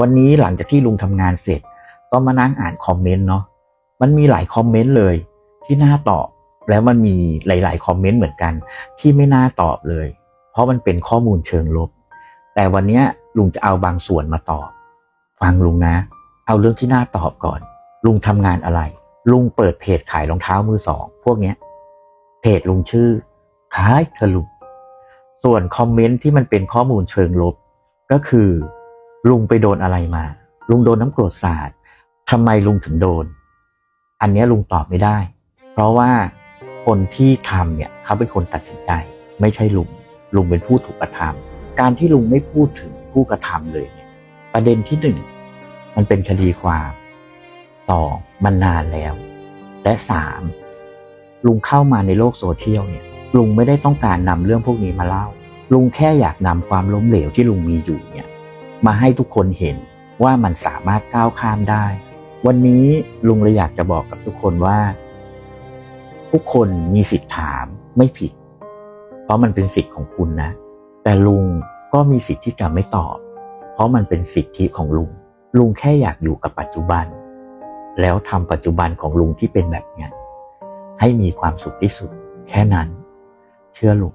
วันนี้หลังจากที่ลุงทำงานเสร็จ ก็มานั่งอ่านคอมเมนต์เนาะมันมีหลายคอมเมนต์เลย ที่น่าตอบแล้วมันมีหลาย ๆ คอมเมนต์เหมือนกัน ที่ไม่น่าตอบเลย เพราะมันเป็นข้อมูลเชิงลบ แต่วันนี้ลุงจะเอาบางส่วนมาตอบ ฟังลุงนะ เอาเรื่องที่น่าตอบก่อน ลุงทำงานอะไร ลุงเปิดเพจขายรองเท้ามือสองพวกเนี้ยเพจลุงชื่อขายเธอลุส่วนคอมเมนต์ที่มันเป็นข้อมูลเชิงลบ ก็คือ ลุงไปโดนอะไรมา ลุงโดนน้ำกรดสาดทำไมลุงถึงโดน อันนี้ลุงตอบไม่ได้ เพราะว่าคนที่ทำเนี่ยเขาเป็นคนตัดสินใจ ไม่ใช่ลุง ลุงเป็นผู้ถูกกระทำการที่ลุงไม่พูดถึงผู้กระทำเลยเนี่ย ประเด็นที่หนึ่งมันเป็นคดีความสองมันนานแล้ว และสามลุงเข้ามาในโลกโซเชียลเนี่ยลุงไม่ได้ต้องการนำเรื่องพวกนี้มาเล่า ลุงแค่อยากนำความล้มเหลวที่ลุงมีอยู่เนี่ย มาให้ทุกคนเห็นว่ามันสามารถก้าวข้ามได้ วันนี้ลุงเลยอยากจะบอกกับทุกคนว่า ทุกคนมีสิทธิ์ถามไม่ผิด เพราะมันเป็นสิทธิ์ของคุณนะ แต่ลุงก็มีสิทธิ์ที่จะไม่ตอบ เพราะมันเป็นสิทธิของลุง ลุงแค่อยากอยู่กับปัจจุบัน แล้วทำปัจจุบันของลุงที่เป็นแบบนี้ให้มีความสุขที่สุด แค่นั้น เชื่อลุง